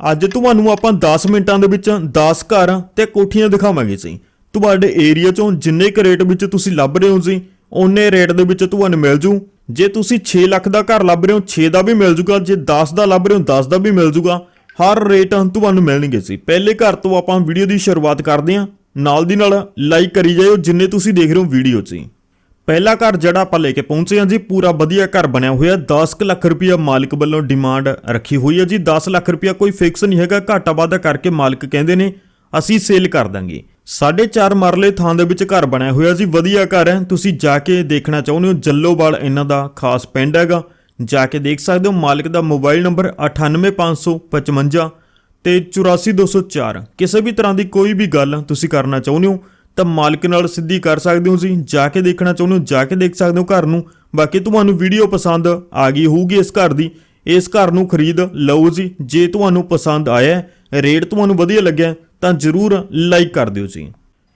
ਅੱਜ ਤੁਹਾਨੂੰ ਆਪਾਂ 10 ਮਿੰਟਾਂ ਦੇ ਵਿੱਚ 10 ਘਰ ਤੇ ਕੋਠੀਆਂ ਦਿਖਾਵਾਂਗੇ ਜੀ। ਤੁਹਾਡੇ ਏਰੀਆ ਚੋਂ ਜਿੰਨੇ ਕੁ ਰੇਟ ਵਿੱਚ ਤੁਸੀਂ ਲੱਭ ਰਹੇ ਹੋ ਜੀ ਉਹਨੇ ਰੇਟ ਦੇ ਵਿੱਚ ਤੁਹਾਨੂੰ ਮਿਲ ਜੂ। ਜੇ ਤੁਸੀਂ 6 ਲੱਖ ਦਾ ਘਰ ਲੱਭ ਰਹੇ ਹੋ 6 ਦਾ ਵੀ ਮਿਲ ਜੂਗਾ। ਜੇ 10 ਦਾ ਲੱਭ ਰਹੇ ਹੋ 10 ਦਾ ਵੀ ਮਿਲ ਜੂਗਾ। ਹਰ ਰੇਟ ਤੁਹਾਨੂੰ ਮਿਲਣਗੇ ਜੀ। ਪਹਿਲੇ ਘਰ ਤੋਂ ਆਪਾਂ ਵੀਡੀਓ ਦੀ ਸ਼ੁਰੂਆਤ ਕਰਦੇ ਹਾਂ। ਨਾਲ ਦੀ ਨਾਲ ਲਾਈਕ ਕਰੀ ਜਾਇਓ ਜਿੰਨੇ ਤੁਸੀਂ ਦੇਖ ਰਹੇ ਹੋ ਵੀਡੀਓ 'ਚ ਹੀ ਪਹਿਲਾ ਘਰ ਜਿਹੜਾ ਆਪਾਂ ਲੈ ਕੇ ਪਹੁੰਚੇ ਹਾਂ ਜੀ, ਪੂਰਾ ਵਧੀਆ ਘਰ ਬਣਿਆ ਹੋਇਆ। 10 ਕੁ ਲੱਖ ਰੁਪਇਆ ਮਾਲਕ ਵੱਲੋਂ ਡਿਮਾਂਡ ਰੱਖੀ ਹੋਈ ਹੈ ਜੀ। 10 ਲੱਖ ਰੁਪਇਆ ਕੋਈ ਫਿਕਸ ਨਹੀਂ ਹੈਗਾ, ਘਾਟਾ ਵਾਧਾ ਕਰਕੇ ਮਾਲਕ ਕਹਿੰਦੇ ਨੇ, ਅਸੀਂ ਸੇਲ ਕਰ ਦਾਂਗੇ। 4.5 ਮਰਲੇ ਥਾਂ ਦੇ ਵਿੱਚ ਘਰ ਬਣਿਆ ਹੋਇਆ ਜੀ, ਵਧੀਆ ਘਰ ਹੈ। ਤੁਸੀਂ ਜਾ ਕੇ ਦੇਖਣਾ ਚਾਹੁੰਦੇ ਹੋ, ਜੱਲੋਵਾਲ ਇਹਨਾਂ ਦਾ ਖਾਸ ਪਿੰਡ ਹੈਗਾ। ਜਾ ਕੇ ਦੇਖ ਸਕਦੇ ਹੋ, ਮਾਲਕ ਦਾ ਮੋਬਾਈਲ ਨੰਬਰ 98555 ਤੇ 84204 ਕਿਸੇ ਵੀ ਤਰ੍ਹਾਂ ਦੀ ਕੋਈ ਵੀ ਗੱਲ ਤੁਸੀਂ ਕਰਨਾ ਚਾਹੁੰਦੇ ਹੋ ਤਾਂ ਮਾਲਕ ਨਾਲ ਸਿੱਧੀ ਕਰ ਸਕਦੇ ਹੋ ਜੀ ਜਾ ਕੇ ਦੇਖਣਾ ਚਾਹੁੰਦੇ ਹੋ, ਜਾ ਕੇ ਦੇਖ ਸਕਦੇ ਹੋ ਘਰ ਨੂੰ। ਬਾਕੀ ਤੁਹਾਨੂੰ ਵੀਡੀਓ ਪਸੰਦ ਆ ਗਈ ਹੋਊਗੀ ਇਸ ਘਰ ਦੀ। ਇਸ ਘਰ ਨੂੰ ਖਰੀਦ ਲਓ ਜੀ, ਜੇ ਤੁਹਾਨੂੰ ਪਸੰਦ ਆਇਆ ਰੇਟ ਤੁਹਾਨੂੰ ਵਧੀਆ ਲੱਗਿਆ ਤਾਂ ਜਰੂਰ ਲਾਈਕ ਕਰ ਦਿਓ ਜੀ।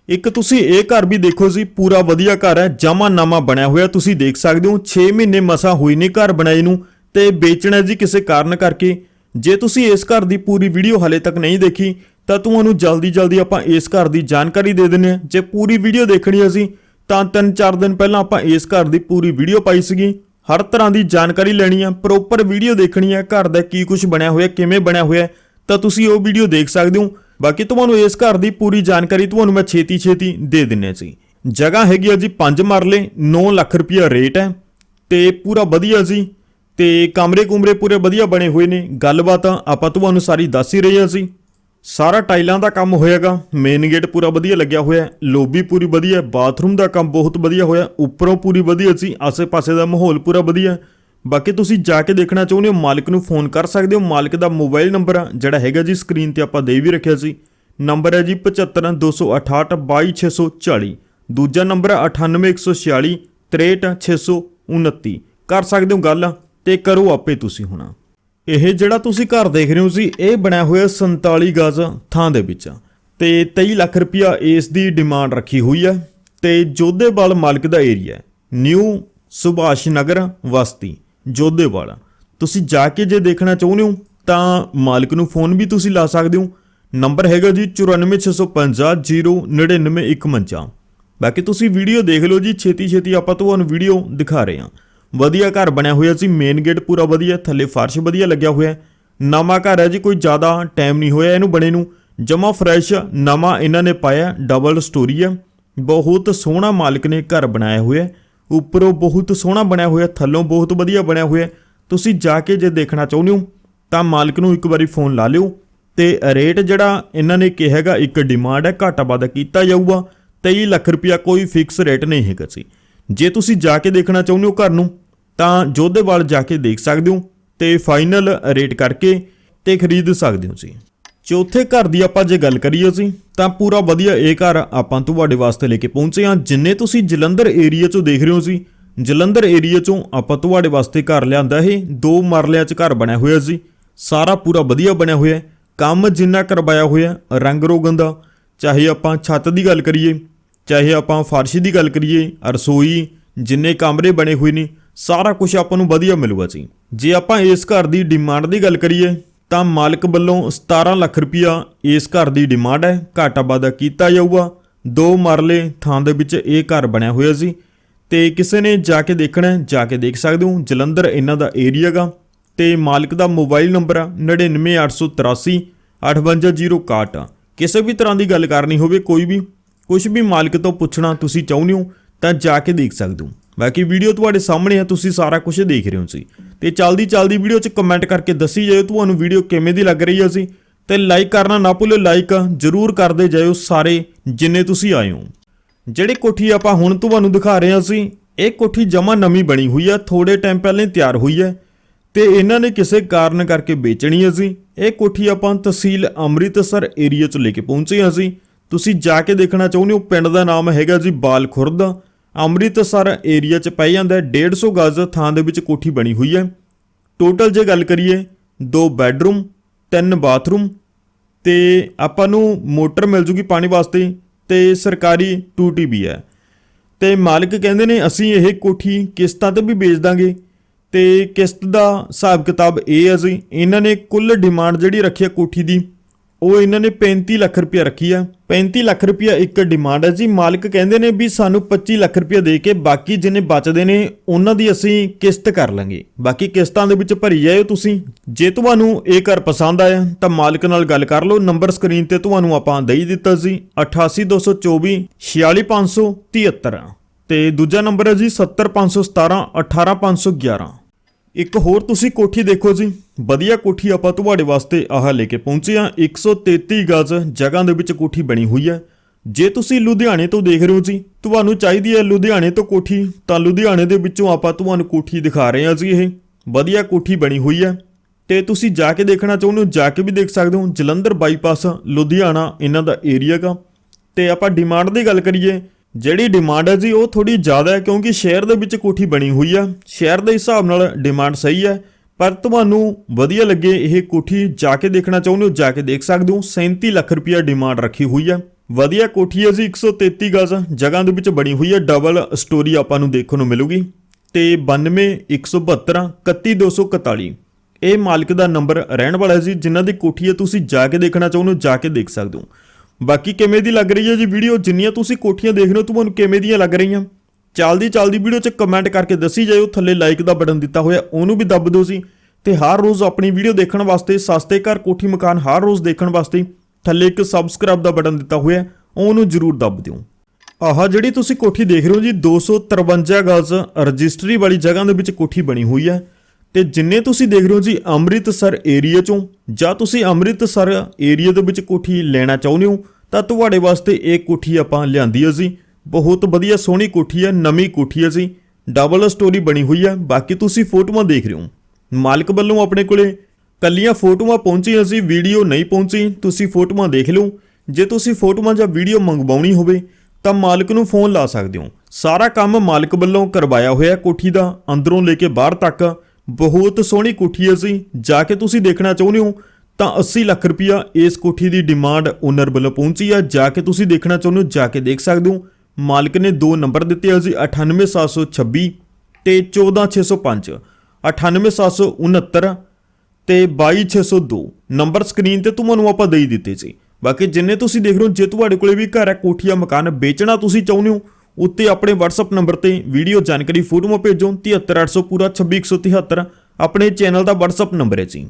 ਇੱਕ ਤੁਸੀਂ ਇਹ ਘਰ ਵੀ ਦੇਖੋ ਜੀ, ਪੂਰਾ ਵਧੀਆ ਘਰ ਹੈ ਜਮਾ ਨਾਮਾ ਬਣਿਆ ਹੋਇਆ, ਤੁਸੀਂ ਦੇਖ ਸਕਦੇ ਹੋ 6 ਮਹੀਨੇ ਮਸਾ ਹੋਈ ਨੇ ਘਰ ਬਣਾਏ ਨੂੰ ਤੇ ਵੇਚਣਾ ਜੀ ਕਿਸੇ ਕਾਰਨ ਕਰਕੇ। ਜੇ ਤੁਸੀਂ ਇਸ ਘਰ ਦੀ ਪੂਰੀ ਵੀਡੀਓ ਹਲੇ ਤੱਕ ਨਹੀਂ ਦੇਖੀ ਤਾਂ ਤੁਹਾਨੂੰ ਜਲਦੀ ਜਲਦੀ ਆਪਾਂ ਇਸ ਘਰ ਦੀ ਜਾਣਕਾਰੀ ਦੇ ਦਿੰਨੇ ਆ ਜੇ ਪੂਰੀ ਵੀਡੀਓ ਦੇਖਣੀ ਅਸੀਂ, ਤਾਂ 3-4 ਦਿਨ ਪਹਿਲਾਂ ਆਪਾਂ ਇਸ ਘਰ ਦੀ ਪੂਰੀ ਵੀਡੀਓ ਪਾਈ ਸੀਗੀ। ਹਰ ਤਰ੍ਹਾਂ ਦੀ ਜਾਣਕਾਰੀ ਲੈਣੀ ਆ ਪ੍ਰੋਪਰ ਵੀਡੀਓ ਦੇਖਣੀ ਆ ਘਰ ਦਾ ਕੀ ਕੁਝ ਬਣਿਆ ਹੋਇਆ, ਕਿਵੇਂ ਬਣਿਆ ਹੋਇਆ ਤਾਂ ਤੁਸੀਂ ਉਹ ਵੀਡੀਓ ਦੇਖ ਸਕਦੇ ਹੋ। ਬਾਕੀ ਤੁਹਾਨੂੰ ਇਸ ਘਰ ਦੀ ਪੂਰੀ ਜਾਣਕਾਰੀ ਤੁਹਾਨੂੰ ਮੈਂ ਛੇਤੀ ਛੇਤੀ ਦੇ ਦਿੰਨੇ ਸੀ ਜਗ੍ਹਾ ਹੈਗੀ ਆ ਜੀ 5 ਮਰਲੇ 9 ਲੱਖ ਰੁਪਇਆ ਰੇਟ ਹੈ। ਤੇ ਪੂਰਾ ਵਧੀਆ ਜੀ। ਤੇ ਕਮਰੇ ਕੁਮਰੇ ਪੂਰੇ ਵਧੀਆ ਬਣੇ ਹੋਏ ਨੇ। ਗੱਲਬਾਤ ਆਪਾਂ ਤੁਹਾਨੂੰ ਸਾਰੀ ਦੱਸ ਹੀ ਰਹੇ ਹਾਂ ਸੀ ਸਾਰਾ ਟਾਈਲਾਂ ਦਾ ਕੰਮ ਹੋਇਆਗਾ ਮੇਨ ਗੇਟ ਪੂਰਾ ਵਧੀਆ ਲੱਗਿਆ ਹੋਇਆ ਲੋਬੀ ਪੂਰੀ ਵਧੀਆ ਬਾਥਰੂਮ ਦਾ ਕੰਮ ਬਹੁਤ ਵਧੀਆ ਹੋਇਆ ਉੱਪਰੋਂ ਪੂਰੀ ਵਧੀਆ ਸੀ ਆਸੇ-ਪਾਸੇ ਦਾ ਮਾਹੌਲ ਪੂਰਾ ਵਧੀਆ। ਬਾਕੀ ਤੁਸੀਂ ਜਾ ਕੇ ਦੇਖਣਾ ਚਾਹੁੰਦੇ ਹੋ ਮਾਲਕ ਨੂੰ ਫੋਨ ਕਰ ਸਕਦੇ ਹੋ ਮਾਲਕ ਦਾ ਮੋਬਾਈਲ ਨੰਬਰ ਆ, ਜਿਹੜਾ ਹੈਗਾ ਜੀ ਸਕਰੀਨ ਤੇ ਆਪਾਂ ਦੇ ਵੀ ਰੱਖਿਆ ਸੀ। ਨੰਬਰ ਹੈ ਜੀ 7528628640 ਦੂਜਾ ਨੰਬਰ ਹੈ 98146 63629 ਕਰ ਸਕਦੇ ਹੋ ਗੱਲ ਤੇ ਕਰੋ ਆਪੇ ਤੁਸੀਂ ਹੁਣ। ਇਹ ਜਿਹੜਾ ਤੁਸੀਂ ਘਰ ਦੇਖ ਰਹੇ ਹੋ ਸੀ ਇਹ ਬਣਿਆ ਹੋਇਆ 47 ਗਜ਼ ਥਾਂ ਦੇ ਵਿੱਚ। ਤੇ 23 ਲੱਖ ਰੁਪਇਆ ਇਸ ਦੀ ਡਿਮਾਂਡ ਰੱਖੀ ਹੋਈ ਹੈ ਤੇ ਜੋਧੇਵਾਲ ਮਾਲਕ ਦਾ ਏਰੀਆ ਨਿਊ ਸੁਭਾਸ਼ ਨਗਰ, ਵਸਤੀ, ਜੋਧੇਵਾਲ। ਤੁਸੀਂ ਜਾ ਕੇ ਜੇ ਦੇਖਣਾ ਚਾਹੁੰਦੇ ਹੋ, ਤਾਂ ਮਾਲਕ ਨੂੰ ਫੋਨ ਵੀ ਤੁਸੀਂ ਲਾ ਸਕਦੇ ਹੋ। ਨੰਬਰ ਹੈਗਾ ਜੀ 9465509951 ਬਾਕੀ ਤੁਸੀਂ ਵੀਡੀਓ ਦੇਖ ਲਓ ਜੀ ਛੇਤੀ ਛੇਤੀ ਆਪਾਂ ਤੁਹਾਨੂੰ ਵੀਡੀਓ ਦਿਖਾ ਰਹੇ ਹਾਂ। ਵਧੀਆ ਘਰ ਬਣਿਆ ਹੋਇਆ ਸੀ ਮੇਨ ਗੇਟ ਪੂਰਾ ਵਧੀਆ, ਥੱਲੇ ਫਰਸ਼ ਵਧੀਆ ਲੱਗਿਆ ਹੋਇਆ ਨਵਾਂ ਘਰ ਹੈ ਜੀ, ਕੋਈ ਜ਼ਿਆਦਾ ਟਾਈਮ ਨਹੀਂ ਹੋਇਆ ਇਹਨੂੰ ਬਣੇ ਨੂੰ। ਜਮਾ ਫਰੈਸ਼ ਨਵਾਂ ਇਹਨਾਂ ਨੇ ਪਾਇਆ ਡਬਲ ਸਟੋਰੀ ਹੈ ਬਹੁਤ ਸੋਹਣਾ ਮਾਲਕ ਨੇ ਘਰ ਬਣਾਇਆ ਹੋਇਆ ਉੱਪਰੋਂ ਬਹੁਤ ਸੋਹਣਾ ਬਣਿਆ ਹੋਇਆ, ਥੱਲੋਂ ਬਹੁਤ ਵਧੀਆ ਬਣਿਆ ਹੋਇਆ ਤੁਸੀਂ ਜਾ ਕੇ ਜੇ ਦੇਖਣਾ ਚਾਹੁੰਦੇ ਹੋ, ਤਾਂ ਮਾਲਕ ਨੂੰ ਇੱਕ ਵਾਰੀ ਫੋਨ ਲਾ ਲਿਓ। ਤੇ ਰੇਟ ਜਿਹੜਾ ਇਹਨਾਂ ਨੇ ਕਿਹਾ ਹੈਗਾ, ਇੱਕ ਡਿਮਾਂਡ ਹੈ, ਘਾਟਾ ਵਾਧਾ ਕੀਤਾ ਜਾਊਗਾ। 23 ਲੱਖ ਰੁਪਇਆ ਕੋਈ ਫਿਕਸ ਰੇਟ ਨਹੀਂ ਹੈਗਾ ਸੀ। ਜੇ ਤੁਸੀਂ ਜਾ ਕੇ ਦੇਖਣਾ ਚਾਹੁੰਦੇ ਹੋ ਘਰ ਨੂੰ, ਤਾਂ ਜੋਧੇਵਾਲ ਜਾ ਕੇ ਦੇਖ ਸਕਦੇ ਹੋ ਤੇ ਫਾਈਨਲ ਰੇਟ ਕਰਕੇ ਤੇ ਖਰੀਦ ਸਕਦੇ ਹੋ ਜੀ ਚੌਥੇ ਘਰ ਦੀ ਆਪਾਂ ਜੇ ਗੱਲ ਕਰੀਏ ਸੀ ਤਾਂ ਪੂਰਾ ਵਧੀਆ ਇਹ ਘਰ ਆਪਾਂ ਤੁਹਾਡੇ ਵਾਸਤੇ ਲੈ ਕੇ ਪਹੁੰਚੇ ਹਾਂ। ਜਿੰਨੇ ਤੁਸੀਂ ਜਲੰਧਰ ਏਰੀਆ ਚੋਂ ਦੇਖ ਰਹੇ ਹੋ ਸੀ ਜਲੰਧਰ ਏਰੀਆ ਚੋਂ ਆਪਾਂ ਤੁਹਾਡੇ ਵਾਸਤੇ ਘਰ ਲਿਆਂਦਾ ਇਹ ਦੋ ਮਰਲਿਆਂ 'ਚ ਘਰ ਬਣਿਆ ਹੋਇਆ ਸੀ। ਸਾਰਾ ਪੂਰਾ ਵਧੀਆ ਬਣਿਆ ਹੋਇਆ ਕੰਮ ਜਿੰਨਾ ਕਰਵਾਇਆ ਹੋਇਆ, ਰੰਗ ਰੋਗਨ ਦਾ, ਚਾਹੇ ਆਪਾਂ ਛੱਤ ਦੀ ਗੱਲ ਕਰੀਏ ਚਾਹੇ ਆਪਾਂ ਫਰਸ਼ ਦੀ ਗੱਲ ਕਰੀਏ, ਰਸੋਈ, ਜਿੰਨੇ ਕਮਰੇ ਬਣੇ ਹੋਏ ਨੇ, ਸਾਰਾ ਕੁਝ ਆਪਾਂ ਨੂੰ ਵਧੀਆ ਮਿਲੂਗਾ ਜੀ। ਜੇ ਆਪਾਂ ਇਸ ਘਰ ਦੀ ਡਿਮਾਂਡ ਦੀ ਗੱਲ ਕਰੀਏ, ਤਾਂ ਮਾਲਕ ਵੱਲੋਂ 17 ਲੱਖ ਰੁਪਇਆ ਇਸ ਘਰ ਦੀ ਡਿਮਾਂਡ ਹੈ। ਘਾਟਾ ਵਾਧਾ ਕੀਤਾ ਜਾਊਗਾ। ਦੋ ਮਰਲੇ ਥਾਂ ਦੇ ਵਿੱਚ ਇਹ ਘਰ ਬਣਿਆ ਹੋਇਆ ਸੀ। ਤੇ ਕਿਸੇ ਨੇ ਜਾ ਕੇ ਦੇਖਣਾ ਜਾ ਕੇ ਦੇਖ ਸਕਦੇ ਹੋ, ਜਲੰਧਰ ਇਹਨਾਂ ਦਾ ਏਰੀਆ ਗਾ। ਤੇ ਮਾਲਕ ਦਾ ਮੋਬਾਈਲ ਨੰਬਰ ਆ 99883 58061 ਕਿਸੇ ਵੀ ਤਰ੍ਹਾਂ ਦੀ ਗੱਲ ਕਰਨੀ ਹੋਵੇ, ਕੋਈ ਵੀ ਕੁਝ ਵੀ ਮਾਲਕ ਤੋਂ ਪੁੱਛਣਾ ਤੁਸੀਂ ਚਾਹੁੰਦੇ ਹੋ, ਤਾਂ ਜਾ ਕੇ ਦੇਖ ਸਕਦੇ ਹੋ। ਬਾਕੀ ਵੀਡੀਓ ਤੁਹਾਡੇ ਸਾਹਮਣੇ ਆ, ਤੁਸੀਂ ਸਾਰਾ ਕੁਝ ਦੇਖ ਰਹੇ ਹੋ ਸੀ ਤੇ ਚਲਦੀ ਚਲਦੀ ਵੀਡੀਓ 'ਚ ਕਮੈਂਟ ਕਰਕੇ ਦੱਸੀ ਜਾਇਓ ਤੁਹਾਨੂੰ ਵੀਡੀਓ ਕਿਵੇਂ ਦੀ ਲੱਗ ਰਹੀ ਹੈ ਸੀ ਤੇ ਲਾਈਕ ਕਰਨਾ ਨਾ ਭੁੱਲਿਓ ਲਾਈਕ ਜਰੂਰ ਕਰਦੇ ਜਾਇਓ ਸਾਰੇ ਜਿੰਨੇ ਤੁਸੀਂ ਆਏ ਹੋ। ਜਿਹੜੀ ਕੋਠੀ ਆਪਾਂ ਹੁਣ ਤੁਹਾਨੂੰ ਦਿਖਾ ਰਹੇ ਹਾਂ ਸੀ ਇਹ ਕੋਠੀ ਜਮਾ ਨਵੀਂ ਬਣੀ ਹੋਈ ਆ ਥੋੜੇ ਟਾਈਮ ਪਹਿਲਾਂ ਹੀ ਤਿਆਰ ਹੋਈ ਹੈ ਤੇ ਇਹਨਾਂ ਨੇ ਕਿਸੇ ਕਾਰਨ ਕਰਕੇ ਵੇਚਣੀ ਹੈ ਸੀ ਇਹ ਕੋਠੀ ਆਪਾਂ ਤਹਿਸੀਲ ਅੰਮ੍ਰਿਤਸਰ ਏਰੀਆ 'ਚ ਲੈ ਕੇ ਪਹੁੰਚੇ ਹਾਂ ਸੀ ਤੁਸੀਂ ਜਾ ਕੇ ਦੇਖਣਾ ਚਾਹੁੰਦੇ ਹੋ, ਪਿੰਡ ਦਾ ਨਾਮ ਹੈਗਾ ਜੀ ਬਾਲ ਖੁਰਦ ਅੰਮ੍ਰਿਤਸਰ ਏਰੀਆ 'ਚ ਪੈ ਜਾਂਦਾ ਹੈ। 150 ਗਜ਼ ਥਾਂ ਦੇ ਵਿੱਚ ਕੋਠੀ ਬਣੀ ਹੋਈ ਹੈ। ਟੋਟਲ ਜੇ ਗੱਲ ਕਰੀਏ, ਦੋ ਬੈੱਡਰੂਮ ਤਿੰਨ ਬਾਥਰੂਮ ਤੇ ਆਪਾਂ ਨੂੰ ਮੋਟਰ ਮਿਲ ਜੂਗੀ ਪਾਣੀ ਵਾਸਤੇ ਤੇ ਸਰਕਾਰੀ ਟੂਟੀ ਵੀ ਹੈ। ਤੇ ਮਾਲਕ ਕਹਿੰਦੇ ਨੇ, ਅਸੀਂ ਇਹ ਕੋਠੀ ਕਿਸ਼ਤਾਂ ਤੇ ਵੀ ਵੇਚ ਦਾਂਗੇ। ਤੇ ਕਿਸ਼ਤ ਦਾ ਹਿਸਾਬ ਕਿਤਾਬ ਇਹ ਹੈ ਜੀ, ਇਹਨਾਂ ਨੇ ਕੁੱਲ ਡਿਮਾਂਡ ਜਿਹੜੀ ਰੱਖੀ ਹੈ ਕੋਠੀ ਦੀ ਉਹ ਇਹਨਾਂ ਨੇ 35 ਲੱਖ ਰੁਪਇਆ ਰੱਖੀ ਆ। 35 ਲੱਖ ਰੁਪਇਆ ਇੱਕ ਡਿਮਾਂਡ ਹੈ ਜੀ। ਮਾਲਕ ਕਹਿੰਦੇ ਨੇ ਵੀ ਸਾਨੂੰ 25 ਲੱਖ ਰੁਪਇਆ ਦੇ ਕੇ ਬਾਕੀ ਜਿੰਨੇ ਬਚਦੇ ਨੇ, ਉਹਨਾਂ ਦੀ ਅਸੀਂ ਕਿਸ਼ਤ ਕਰ ਲਾਂਗੇ। ਬਾਕੀ ਕਿਸ਼ਤਾਂ ਦੇ ਵਿੱਚ ਭਰੀ ਜਾਇਓ ਤੁਸੀਂ। ਜੇ ਤੁਹਾਨੂੰ ਇਹ ਘਰ ਪਸੰਦ ਆਇਆ, ਤਾਂ ਮਾਲਕ ਨਾਲ ਗੱਲ ਕਰ ਲਓ। ਨੰਬਰ ਸਕਰੀਨ ਤੇ ਤੁਹਾਨੂੰ ਆਪਾਂ ਦੇ ਹੀ ਦਿੱਤਾ ਸੀ 88224 46573 ਤੇ ਦੂਜਾ ਨੰਬਰ ਹੈ ਜੀ 70517 18511 ਇੱਕ ਹੋਰ ਤੁਸੀਂ ਕੋਠੀ ਦੇਖੋ ਜੀ। ਵਧੀਆ ਕੋਠੀ ਆਪਾਂ ਤੁਹਾਡੇ ਵਾਸਤੇ ਆਹ ਲੈ ਕੇ ਪਹੁੰਚੇ ਆ 133 ਗਜ਼ ਜਗ੍ਹਾ ਦੇ ਵਿੱਚ ਕੋਠੀ ਬਣੀ ਹੋਈ ਹੈ। ਜੇ ਤੁਸੀਂ ਲੁਧਿਆਣੇ ਤੋਂ ਦੇਖ ਰਹੇ ਹੋ ਜੀ, ਤੁਹਾਨੂੰ ਚਾਹੀਦੀ ਹੈ ਲੁਧਿਆਣੇ ਤੋਂ ਕੋਠੀ। ਤਾਂ ਲੁਧਿਆਣੇ ਦੇ ਵਿੱਚੋਂ ਆਪਾਂ ਤੁਹਾਨੂੰ ਕੋਠੀ ਦਿਖਾ ਰਹੇ ਹਾਂ ਜੀ ਇਹ। ਵਧੀਆ ਕੋਠੀ ਬਣੀ ਹੋਈ ਹੈ। ਤੇ ਤੁਸੀਂ ਜਾ ਕੇ ਦੇਖਣਾ ਚਾਹੁੰਦੇ ਹੋ, ਜਾ ਕੇ ਵੀ ਦੇਖ ਸਕਦੇ ਹੋ। ਜਲੰਧਰ ਬਾਈਪਾਸ ਲੁਧਿਆਣਾ ਇਹਨਾਂ ਦਾ ਏਰੀਆ ਗਾ। ਤੇ ਆਪਾਂ ਡਿਮਾਂਡ ਦੀ ਗੱਲ ਕਰੀਏ ਜਿਹੜੀ ਡਿਮਾਂਡ ਹੈ ਜੀ, ਉਹ ਥੋੜੀ ਜ਼ਿਆਦਾ ਹੈ ਕਿਉਂਕਿ ਸ਼ਹਿਰ ਦੇ ਵਿੱਚ ਕੋਠੀ ਬਣੀ ਹੋਈ ਆ। ਸ਼ਹਿਰ ਦੇ ਹਿਸਾਬ ਨਾਲ ਡਿਮਾਂਡ ਸਹੀ ਹੈ, ਪਰ ਤੁਹਾਨੂੰ ਵਧੀਆ ਲੱਗੇ ਇਹ ਕੋਠੀ ਜਾ ਕੇ ਦੇਖਣਾ ਚਾਹੁੰਦੇ ਹੋ, ਜਾ ਕੇ ਦੇਖ ਸਕਦੇ ਹੋ। 37 ਲੱਖ ਰੁਪਇਆ ਡਿਮਾਂਡ ਰੱਖੀ ਹੋਈ ਹੈ ਵਧੀਆ ਕੋਠੀ ਹੈ ਜੀ 133 ਗਜ਼ ਜਗ੍ਹਾ ਦੇ ਵਿੱਚ ਬਣੀ ਹੋਈ ਹੈ ਡਬਲ ਸਟੋਰੀ ਆਪਾਂ ਨੂੰ ਦੇਖਣ ਨੂੰ ਮਿਲੂਗੀ। ਤੇ 92 172 31241 ਇਹ ਮਾਲਕ ਦਾ ਨੰਬਰ ਰਹਿਣ ਵਾਲਾ ਹੈ ਜੀ, ਜਿਨ੍ਹਾਂ ਦੀ ਕੋਠੀ ਹੈ, ਤੁਸੀਂ ਜਾ ਕੇ ਦੇਖਣਾ ਚਾਹੁੰਦੇ ਹੋ, ਜਾ ਕੇ ਦੇਖ ਸਕਦੇ ਹੋ। ਬਾਕੀ ਕਿਵੇਂ ਦੀ ਲੱਗ ਰਹੀ ਹੈ ਜੀ ਵੀਡੀਓ? ਜਿੰਨੀਆਂ ਤੁਸੀਂ ਕੋਠੀਆਂ ਦੇਖ ਰਹੇ ਹੋ, ਤੁਹਾਨੂੰ ਕਿਵੇਂ ਦੀਆਂ ਲੱਗ ਰਹੀਆਂ? ਚੱਲਦੀ ਚੱਲਦੀ ਵੀਡੀਓ 'ਚ ਕਮੈਂਟ ਕਰਕੇ ਦੱਸੀ ਜਾਇਓ, ਥੱਲੇ ਲਾਈਕ ਦਾ ਬਟਨ ਦਿੱਤਾ ਹੋਇਆ, ਉਹਨੂੰ ਵੀ ਦੱਬ ਦਿਓ ਸੀ ਤੇ ਹਰ ਰੋਜ਼ ਆਪਣੀ ਵੀਡੀਓ ਦੇਖਣ ਵਾਸਤੇ ਸਸਤੇ ਘਰ ਕੋਠੀ ਮਕਾਨ ਹਰ ਰੋਜ਼ ਦੇਖਣ ਵਾਸਤੇ ਥੱਲੇ ਇੱਕ ਸਬਸਕ੍ਰਾਈਬ ਦਾ ਬਟਨ ਦਿੱਤਾ ਹੋਇਆ, ਉਹਨੂੰ ਜਰੂਰ ਦੱਬ ਦਿਓ। ਆਹ ਜਿਹੜੀ ਤੁਸੀਂ ਕੋਠੀ ਦੇਖ ਰਹੇ ਹੋ ਜੀ 253 ਗਜ਼ ਰਜਿਸਟਰੀ ਵਾਲੀ ਜਗ੍ਹਾ ਦੇ ਵਿੱਚ ਕੋਠੀ ਬਣੀ ਹੋਈ ਹੈ। ਤੇ ਜਿੰਨੇ ਤੁਸੀਂ ਦੇਖ ਰਹੇ ਹੋ ਜੀ ਅੰਮ੍ਰਿਤਸਰ ਏਰੀਆ ਚੋਂ, ਜਾਂ ਤੁਸੀਂ ਅੰਮ੍ਰਿਤਸਰ ਏਰੀਆ ਦੇ ਵਿੱਚ ਕੋਠੀ ਲੈਣਾ ਚਾਹੁੰਦੇ ਹੋ, ਤਾਂ ਤੁਹਾਡੇ ਵਾਸਤੇ ਇਹ ਕੋਠੀ ਆਪਾਂ ਲਿਆਂਦੀ ਹੈ ਜੀ। ਬਹੁਤ ਵਧੀਆ ਸੋਹਣੀ ਕੋਠੀ ਹੈ, ਨਵੀਂ ਕੋਠੀ ਹੈ ਜੀ। ਡਬਲ ਸਟੋਰੀ ਬਣੀ ਹੋਈ ਹੈ, ਬਾਕੀ ਤੁਸੀਂ ਫੋਟੋਆਂ ਦੇਖ ਰਹੇ ਹੋ। ਮਾਲਕ ਵੱਲੋਂ ਆਪਣੇ ਕੋਲੇ ਕੱਲੀਆਂ ਫੋਟੋਆਂ ਪਹੁੰਚੀਆਂ ਸੀ ਵੀਡੀਓ ਨਹੀਂ ਪਹੁੰਚੀ, ਤੁਸੀਂ ਫੋਟੋਆਂ ਦੇਖ ਲਓ। ਜੇ ਤੁਸੀਂ ਫੋਟੋਆਂ ਜਾਂ ਵੀਡੀਓ ਮੰਗਵਾਉਣੀ ਹੋਵੇ, ਤਾਂ ਮਾਲਕ ਨੂੰ ਫੋਨ ਲਾ ਸਕਦੇ ਹੋ। ਸਾਰਾ ਕੰਮ ਮਾਲਕ ਵੱਲੋਂ ਕਰਵਾਇਆ ਹੋਇਆ ਕੋਠੀ ਦਾ, ਅੰਦਰੋਂ ਲੈ ਕੇ ਬਾਹਰ ਤੱਕ। ਬਹੁਤ ਸੋਹਣੀ ਕੋਠੀ ਹੈ ਜੀ। ਜਾ ਕੇ ਤੁਸੀਂ ਦੇਖਣਾ ਚਾਹੁੰਦੇ ਹੋ, ਤਾਂ 80 ਲੱਖ ਰੁਪਇਆ ਇਸ ਕੋਠੀ ਦੀ ਡਿਮਾਂਡ ਓਨਰ ਵੱਲੋਂ ਪਹੁੰਚੀ ਆ ਜਾ ਕੇ ਤੁਸੀਂ ਦੇਖਣਾ ਚਾਹੁੰਦੇ ਹੋ, ਜਾ ਕੇ ਦੇਖ ਸਕਦੇ ਹੋ। ਮਾਲਕ ਨੇ ਦੋ ਨੰਬਰ ਦਿੱਤੇ ਆ ਜੀ 98726 ਤੇ 14605 98769 ਤੇ 22602 ਨੰਬਰ ਸਕਰੀਨ ਤੇ ਤੁਹਾਨੂੰ ਆਪਾਂ ਦੇ ਦਿੱਤੇ ਸੀ। ਬਾਕੀ ਜਿੰਨੇ ਤੁਸੀਂ ਦੇਖ ਰਹੇ ਹੋ, ਜੇ ਤੁਹਾਡੇ ਕੋਲੇ ਵੀ ਘਰ ਹੈ, ਕੋਠੀ ਜਾਂ ਮਕਾਨ ਵੇਚਣਾ ਤੁਸੀਂ ਚਾਹੁੰਦੇ ਹੋ ਉੱਤੇ ਆਪਣੇ WhatsApp ਨੰਬਰ ਤੇ ਵੀਡੀਓ ਜਾਣਕਾਰੀ ਫੋਟੋਆਂ ਭੇਜੋ 73800 ਪੂਰਾ 26173 ਆਪਣੇ ਚੈਨਲ ਦਾ WhatsApp ਨੰਬਰ ਹੈ ਜੀ।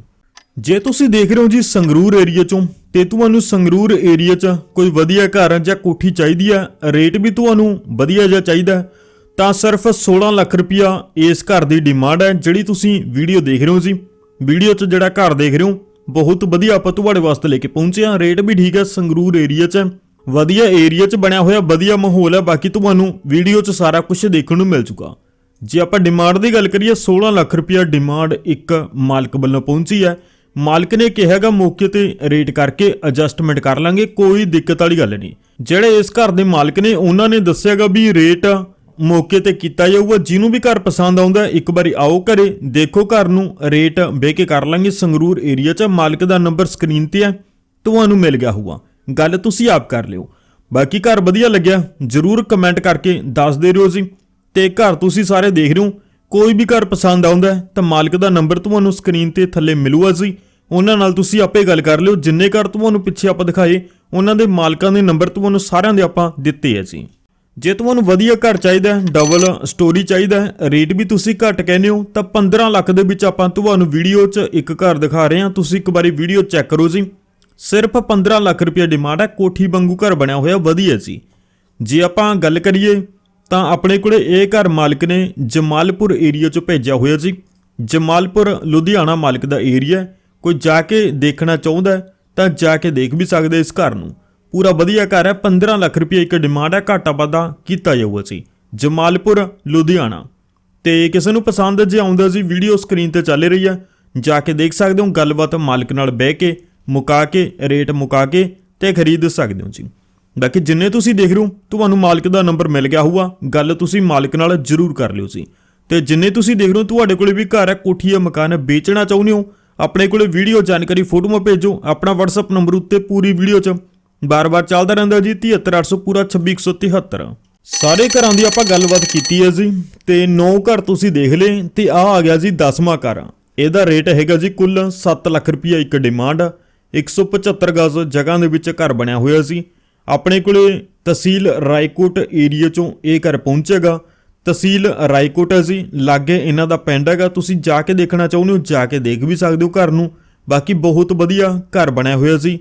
ਜੇ ਤੁਸੀਂ ਦੇਖ ਰਹੇ ਹੋ ਜੀ ਸੰਗਰੂਰ ਏਰੀਆ ਚੋਂ, ਤੇ ਤੁਹਾਨੂੰ ਸੰਗਰੂਰ ਏਰੀਆ 'ਚ ਕੋਈ ਵਧੀਆ ਘਰ ਜਾਂ ਕੋਠੀ ਚਾਹੀਦੀ ਆ, ਰੇਟ ਵੀ ਤੁਹਾਨੂੰ ਵਧੀਆ ਜਿਹਾ ਚਾਹੀਦਾ ਤਾਂ ਸਿਰਫ 16 ਲੱਖ ਰੁਪਇਆ ਇਸ ਘਰ ਦੀ ਡਿਮਾਂਡ ਹੈ, ਜਿਹੜੀ ਤੁਸੀਂ ਵੀਡੀਓ ਦੇਖ ਰਹੇ ਹੋ ਜੀ। ਵੀਡੀਓ 'ਚ ਜਿਹੜਾ ਘਰ ਦੇਖ ਰਹੇ ਹੋ, ਬਹੁਤ ਵਧੀਆ ਆਪਾਂ ਤੁਹਾਡੇ ਵਾਸਤੇ ਲੈ ਕੇ ਪਹੁੰਚੇ ਹਾਂ, ਰੇਟ ਵੀ ਠੀਕ ਹੈ ਸੰਗਰੂਰ ਏਰੀਆ 'ਚ। ਵਧੀਆ ਏਰੀਆ 'ਚ ਬਣਿਆ ਹੋਇਆ ਵਧੀਆ ਮਾਹੌਲ ਹੈ, ਬਾਕੀ ਤੁਹਾਨੂੰ ਵੀਡੀਓ 'ਚ ਸਾਰਾ ਕੁਝ ਦੇਖਣ ਨੂੰ ਮਿਲ ਚੁੱਕਾ। ਜੇ ਆਪਾਂ ਡਿਮਾਂਡ ਦੀ ਗੱਲ ਕਰੀਏ 16 ਲੱਖ ਰੁਪਇਆ ਡਿਮਾਂਡ ਇੱਕ ਮਾਲਕ ਵੱਲੋਂ ਪਹੁੰਚੀ ਹੈ। ਮਾਲਕ ਨੇ ਕਿਹਾਗਾ ਮੌਕੇ ਤੇ ਰੇਟ ਕਰਕੇ ਐਡਜਸਟਮੈਂਟ ਕਰ ਲਾਂਗੇ, ਕੋਈ ਦਿੱਕਤ ਵਾਲੀ ਗੱਲ ਨਹੀਂ। ਜਿਹੜੇ ਇਸ ਘਰ ਦੇ ਮਾਲਕ ਨੇ, ਉਹਨਾਂ ਨੇ ਦੱਸਿਆਗਾ ਵੀ ਰੇਟ ਮੌਕੇ ਤੇ ਕੀਤਾ ਜਾਊਗਾ। ਜਿਹਨੂੰ ਵੀ ਘਰ ਪਸੰਦ ਆਉਂਦਾ, ਇੱਕ ਵਾਰੀ ਆਓ ਘਰੇ, ਦੇਖੋ ਘਰ ਨੂੰ ਰੇਟ ਬਹਿ ਕੇ ਕਰ ਲਾਂਗੇ। ਸੰਗਰੂਰ ਏਰੀਆ 'ਚ ਮਾਲਕ ਦਾ ਨੰਬਰ ਸਕਰੀਨ ਤੇ ਹੈ ਤੁਹਾਨੂੰ ਮਿਲ ਗਿਆ ਹੋਊਗਾ। ਗੱਲ ਤੁਸੀਂ ਆਪ ਕਰ ਲਿਓ। ਬਾਕੀ ਘਰ ਵਧੀਆ ਲੱਗਿਆ, ਜਰੂਰ ਕਮੈਂਟ ਕਰਕੇ ਦੱਸ ਦੇ ਰਿਓ ਜੀ। ਤੇ ਘਰ ਤੁਸੀਂ ਸਾਰੇ ਦੇਖ ਰਹੇ ਹੋ, ਕੋਈ ਵੀ ਘਰ ਪਸੰਦ ਆਉਂਦਾ ਤਾਂ ਮਾਲਕ ਦਾ ਨੰਬਰ ਤੁਹਾਨੂੰ ਸਕਰੀਨ ਤੇ ਥੱਲੇ ਮਿਲੂਗਾ ਜੀ। ਉਹਨਾਂ ਨਾਲ ਤੁਸੀਂ ਆਪੇ ਗੱਲ ਕਰ ਲਿਓ, ਜਿੰਨੇ ਘਰ ਤੁਹਾਨੂੰ ਪਿੱਛੇ ਆਪਾਂ ਦਿਖਾਏ, ਉਹਨਾਂ ਦੇ ਮਾਲਕਾਂ ਦੇ ਨੰਬਰ ਤੁਹਾਨੂੰ ਸਾਰਿਆਂ ਦੇ ਆਪਾਂ ਦਿੱਤੇ ਹੈ ਜੀ। ਜੇ ਤੁਹਾਨੂੰ ਵਧੀਆ ਘਰ ਚਾਹੀਦਾ ਹੈ ਡਬਲ ਸਟੋਰੀ ਚਾਹੀਦਾ ਹੈ ਰੇਟ ਵੀ ਤੁਸੀਂ ਘੱਟ ਕਹਿੰਦੇ ਹੋ, ਤਾਂ 15 ਲੱਖ ਦੇ ਵਿੱਚ ਆਪਾਂ ਤੁਹਾਨੂੰ ਵੀਡੀਓ 'ਚ ਇੱਕ ਘਰ ਦਿਖਾ ਰਹੇ ਹਾਂ। ਤੁਸੀਂ ਇੱਕ ਵਾਰੀ ਵੀਡੀਓ ਚੈੱਕ ਕਰੋ ਜੀ। ਸਿਰਫ 15 ਲੱਖ ਰੁਪਏ ਡਿਮਾਂਡ ਹੈ, ਕੋਠੀ ਵਾਂਗੂ ਘਰ ਬਣਿਆ ਹੋਇਆ, ਵਧੀਆ ਜੀ। ਜੇ ਆਪਾਂ ਗੱਲ ਕਰੀਏ, ਤਾਂ ਆਪਣੇ ਕੋਲੇ ਇਹ ਘਰ ਮਾਲਕ ਨੇ ਜਮਾਲਪੁਰ ਏਰੀਆ 'ਚੋਂ ਭੇਜਿਆ ਹੋਇਆ ਜੀ। ਜਮਾਲਪੁਰ, ਲੁਧਿਆਣਾ ਮਾਲਕ ਦਾ ਏਰੀਆ ਕੋਈ ਜਾ ਕੇ ਦੇਖਣਾ ਚਾਹੁੰਦਾ ਤਾਂ ਜਾ ਕੇ ਦੇਖ ਵੀ ਸਕਦੇ ਇਸ ਘਰ ਨੂੰ। ਪੂਰਾ ਵਧੀਆ ਘਰ ਹੈ 15 ਲੱਖ ਰੁਪਏ ਇੱਕ ਡਿਮਾਂਡ ਹੈ, ਘਾਟਾ ਵਾਧਾ ਕੀਤਾ ਜਾਊਗਾ ਜੀ। ਜਮਾਲਪੁਰ, ਲੁਧਿਆਣਾ। ਤੇ ਕਿਸੇ ਨੂੰ ਪਸੰਦ ਜੇ ਆਉਂਦਾ ਜੀ ਵੀਡੀਓ ਸਕਰੀਨ ਤੇ ਚੱਲ ਰਹੀ ਹੈ, ਜਾ ਕੇ ਦੇਖ ਸਕਦੇ ਹੋ, ਗੱਲਬਾਤ ਮਾਲਕ ਨਾਲ ਬਹਿ ਕੇ। ਮੁਕਾ ਕੇ, ਰੇਟ ਮੁਕਾ ਕੇ ਤੇ ਖਰੀਦ ਸਕਦੇ ਹੋ ਜੀ। ਬਾਕੀ ਜਿੰਨੇ ਤੁਸੀਂ ਦੇਖ ਰਹੇ ਹੋ, ਤੁਹਾਨੂੰ ਮਾਲਕ ਦਾ ਨੰਬਰ ਮਿਲ ਗਿਆ ਹੋਊਗਾ। ਗੱਲ ਤੁਸੀਂ ਮਾਲਕ ਨਾਲ ਜ਼ਰੂਰ ਕਰ ਲਿਓ ਜੀ। ਤੇ ਜਿੰਨੇ ਤੁਸੀਂ ਦੇਖ ਰਹੇ ਹੋ, ਤੁਹਾਡੇ ਕੋਲੇ ਵੀ ਘਰ ਹੈ, ਕੋਠੀ ਹੈ, ਮਕਾਨ ਹੈ, ਵੇਚਣਾ ਚਾਹੁੰਦੇ ਹੋ, ਆਪਣੇ ਕੋਲੇ ਵੀਡੀਓ ਜਾਣਕਾਰੀ, ਫੋਟੋਆਂ ਭੇਜੋ। ਆਪਣਾ WhatsApp ਨੰਬਰ ਉੱਤੇ ਪੂਰੀ ਵੀਡੀਓ 'ਚ ਬਾਰ-ਬਾਰ ਚੱਲਦਾ ਰਹਿੰਦਾ ਜੀ 73800 ਪੂਰਾ 26173 ਸਾਰੇ ਘਰਾਂ ਦੀ ਆਪਾਂ ਗੱਲਬਾਤ ਕੀਤੀ ਹੈ ਜੀ, ਤੇ 9 ਘਰ ਤੁਸੀਂ ਦੇਖ ਲਏ, ਤੇ ਆ ਆ ਗਿਆ ਜੀ 10ਵਾਂ ਘਰ। ਇਹਦਾ ਰੇਟ ਹੈਗਾ ਜੀ ਕੁੱਲ 7 ਲੱਖ ਰੁਪਈਆ ਇੱਕ ਡਿਮਾਂਡ। 175 ਗਜ਼ ਜਗ੍ਹਾ ਦੇ ਵਿੱਚ ਘਰ ਬਣਿਆ ਹੋਇਆ ਸੀ। ਆਪਣੇ ਕੋਲੇ ਤਹਿਸੀਲ ਰਾਏਕੋਟ ਏਰੀਆ ਚੋਂ ਇਹ ਘਰ ਪਹੁੰਚੇਗਾ। ਤਹਿਸੀਲ ਰਾਏਕੋਟ ਹੈ ਜੀ। ਲਾਗੇ ਇਹਨਾਂ ਦਾ ਪਿੰਡ ਹੈਗਾ। ਤੁਸੀਂ ਜਾ ਕੇ ਦੇਖਣਾ ਚਾਹੁੰਦੇ ਹੋ, ਜਾ ਕੇ ਦੇਖ ਵੀ ਸਕਦੇ ਹੋ ਘਰ ਨੂੰ। ਬਾਕੀ ਬਹੁਤ ਵਧੀਆ ਘਰ ਬਣਿਆ ਹੋਇਆ ਸੀ।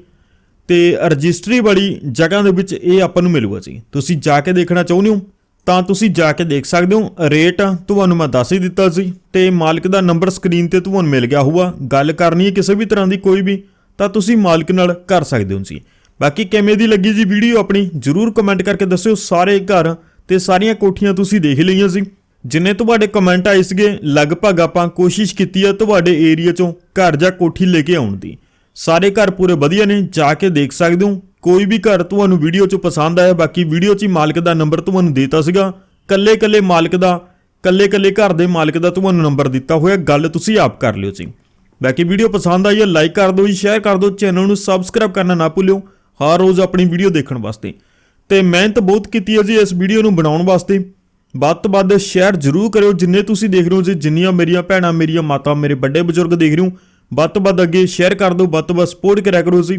ਤੇ ਰਜਿਸਟਰੀ ਵਾਲੀ ਜਗ੍ਹਾ ਦੇ ਵਿੱਚ ਇਹ ਆਪਾਂ ਨੂੰ ਮਿਲੂਗਾ ਜੀ। ਤੁਸੀਂ ਜਾ ਕੇ ਦੇਖਣਾ ਚਾਹੁੰਦੇ ਹੋ, ਤਾਂ ਤੁਸੀਂ ਜਾ ਕੇ ਦੇਖ ਸਕਦੇ ਹੋ। ਰੇਟ ਤੁਹਾਨੂੰ ਮੈਂ ਦੱਸ ਹੀ ਦਿੱਤਾ ਸੀ। ਤੇ ਮਾਲਕ ਦਾ ਨੰਬਰ ਸਕਰੀਨ ਤੇ ਤੁਹਾਨੂੰ ਮਿਲ ਗਿਆ ਹੋਊਗਾ। ਗੱਲ ਕਰਨੀ ਹੈ ਕਿਸੇ ਵੀ ਤਰ੍ਹਾਂ ਦੀ ਕੋਈ ਵੀ। ਤਾਂ ਤੁਸੀਂ ਮਾਲਕ ਨਾਲ ਕਰ ਸਕਦੇ ਹੋ ਜੀ। ਬਾਕੀ ਕਿਵੇਂ ਦੀ ਲੱਗੀ ਜੀ ਵੀਡੀਓ ਆਪਣੀ, ਜਰੂਰ ਕਮੈਂਟ ਕਰਕੇ ਦੱਸਿਓ ਸਾਰੇ ਘਰ ਤੇ ਸਾਰੀਆਂ ਕੋਠੀਆਂ ਤੁਸੀਂ ਦੇਖ ਲਈਆਂ ਸੀ ਜਿੰਨੇ ਤੁਹਾਡੇ ਕਮੈਂਟ ਆਏ ਸੀਗੇ, ਲਗਭਗ ਆਪਾਂ ਕੋਸ਼ਿਸ਼ ਕੀਤੀ ਆ ਤੁਹਾਡੇ ਏਰੀਆ ਚੋਂ ਘਰ ਜਾਂ ਕੋਠੀ ਲੈ ਕੇ ਆਉਣ ਦੀ। ਸਾਰੇ ਘਰ ਪੂਰੇ ਵਧੀਆ ਨੇ, ਜਾ ਕੇ ਦੇਖ ਸਕਦੇ ਹੋ। ਕੋਈ ਵੀ ਘਰ ਤੁਹਾਨੂੰ ਵੀਡੀਓ 'ਚ ਪਸੰਦ ਆਇਆ, ਬਾਕੀ ਵੀਡੀਓ 'ਚ ਹੀ ਮਾਲਕ ਦਾ ਨੰਬਰ ਤੁਹਾਨੂੰ ਦੇਤਾ ਸੀਗਾ। ਕੱਲੇ ਕੱਲੇ ਮਾਲਕ ਦਾ ਕੱਲੇ ਕੱਲੇ ਘਰ ਦੇ ਮਾਲਕ ਦਾ ਤੁਹਾਨੂੰ ਨੰਬਰ ਦਿੱਤਾ ਹੋਇਆ, ਗੱਲ ਤੁਸੀਂ ਆਪ ਕਰ ਲਿਓ ਜੀ। ਬਾਕੀ ਵੀਡੀਓ ਪਸੰਦ ਆਈ ਹੈ ਲਾਈਕ ਕਰ ਦਿਓ ਜੀ ਸ਼ੇਅਰ ਕਰ ਦਿਓ ਚੈਨਲ ਨੂੰ ਸਬਸਕ੍ਰਾਈਬ ਕਰਨਾ ਨਾ ਭੁੱਲਿਓ। ਹਰ ਰੋਜ਼ ਆਪਣੀ ਵੀਡੀਓ ਦੇਖਣ ਵਾਸਤੇ। ਤੇ ਮਿਹਨਤ ਬਹੁਤ ਕੀਤੀ ਹੈ ਜੀ ਇਸ ਵੀਡੀਓ ਨੂੰ ਬਣਾਉਣ ਵਾਸਤੇ। ਵੱਧ ਤੋਂ ਵੱਧ ਸ਼ੇਅਰ ਜ਼ਰੂਰ ਕਰਿਓ। ਜਿੰਨੇ ਤੁਸੀਂ ਦੇਖ ਰਹੇ ਹੋ ਜੀ, ਜਿੰਨੀਆਂ ਮੇਰੀਆਂ ਭੈਣਾਂ, ਮੇਰੀਆਂ ਮਾਤਾ, ਮੇਰੇ ਵੱਡੇ ਬਜ਼ੁਰਗ ਦੇਖ ਰਹੇ ਹੋ, ਵੱਧ ਤੋਂ ਵੱਧ ਅੱਗੇ ਸ਼ੇਅਰ ਕਰ ਦਿਓ, ਵੱਧ ਤੋਂ ਵੱਧ ਸਪੋਰਟ ਕਰਿਆ ਕਰੋ ਜੀ।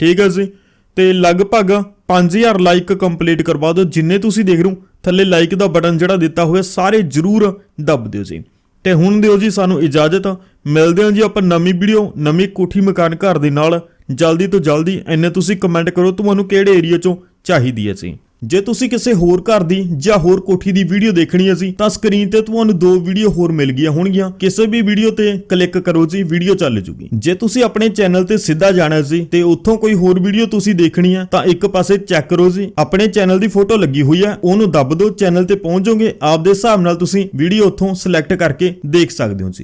ਠੀਕ ਹੈ ਜੀ? ਤੇ ਲਗਭਗ 5000 ਲਾਈਕ ਕੰਪਲੀਟ ਕਰਵਾ ਦਿਓ। ਜਿੰਨੇ ਤੁਸੀਂ ਦੇਖ ਰਹੇ ਹੋ, ਥੱਲੇ ਲਾਈਕ ਦਾ ਬਟਨ ਜਿਹੜਾ ਦਿੱਤਾ ਹੋਇਆ, ਸਾਰੇ ਜ਼ਰੂਰ ਦਬ ਦਿਓ ਜੀ। ਤੇ ਹੁਣ ਦਿਓ ਜੀ ਸਾਨੂੰ ਇਜਾਜ਼ਤ। ਮਿਲਦੇ ਹਾਂ ਜੀ ਆਪਾਂ ਨਵੀਂ ਵੀਡੀਓ, ਨਵੀਂ ਕੋਠੀ ਮਕਾਨ ਘਰ ਦੇ ਨਾਲ। ਜਲਦੀ ਤੋਂ ਜਲਦੀ ਇੰਨੇ ਤੁਸੀਂ ਕਮੈਂਟ ਕਰੋ, ਤੁਹਾਨੂੰ ਕਿਹੜੇ ਏਰੀਆ ਚੋਂ ਚਾਹੀਦੀ ਹੈ ਜੀ। ਜੇ ਤੁਸੀਂ ਕਿਸੇ ਹੋਰ ਘਰ ਦੀ ਜਾਂ ਹੋਰ ਕੋਠੀ ਦੀ ਵੀਡੀਓ ਦੇਖਣੀ ਹੈ ਜੀ, ਤਾਂ ਸਕਰੀਨ ਤੇ ਤੁਹਾਨੂੰ ਦੋ ਵੀਡੀਓ ਹੋਰ ਮਿਲ ਗਈਆਂ ਹੋਣਗੀਆਂ। ਕਿਸੇ ਵੀ ਵੀਡੀਓ ਤੇ ਕਲਿੱਕ ਕਰੋ ਜੀ ਵੀਡੀਓ ਚੱਲ ਜੂਗੀ। ਜੇ ਤੁਸੀਂ ਆਪਣੇ ਚੈਨਲ ਤੇ ਸਿੱਧਾ ਜਾਣਾ ਸੀ ਤੇ ਉੱਥੋਂ ਕੋਈ ਹੋਰ ਵੀਡੀਓ ਤੁਸੀਂ ਦੇਖਣੀ ਹੈ, ਤਾਂ ਇੱਕ ਪਾਸੇ ਚੈੱਕ ਕਰੋ ਜੀ। ਆਪਣੇ ਚੈਨਲ ਦੀ ਫੋਟੋ ਲੱਗੀ ਹੋਈ ਹੈ, ਉਹਨੂੰ ਦੱਬ ਦਿਓ ਚੈਨਲ ਤੇ ਪਹੁੰਚ ਜਾਓਗੇ। ਆਪਦੇ ਹਿਸਾਬ ਨਾਲ ਤੁਸੀਂ ਵੀਡੀਓ ਉੱਥੋਂ ਸਿਲੈਕਟ ਕਰਕੇ ਦੇਖ ਸਕਦੇ ਹੋ ਜੀ।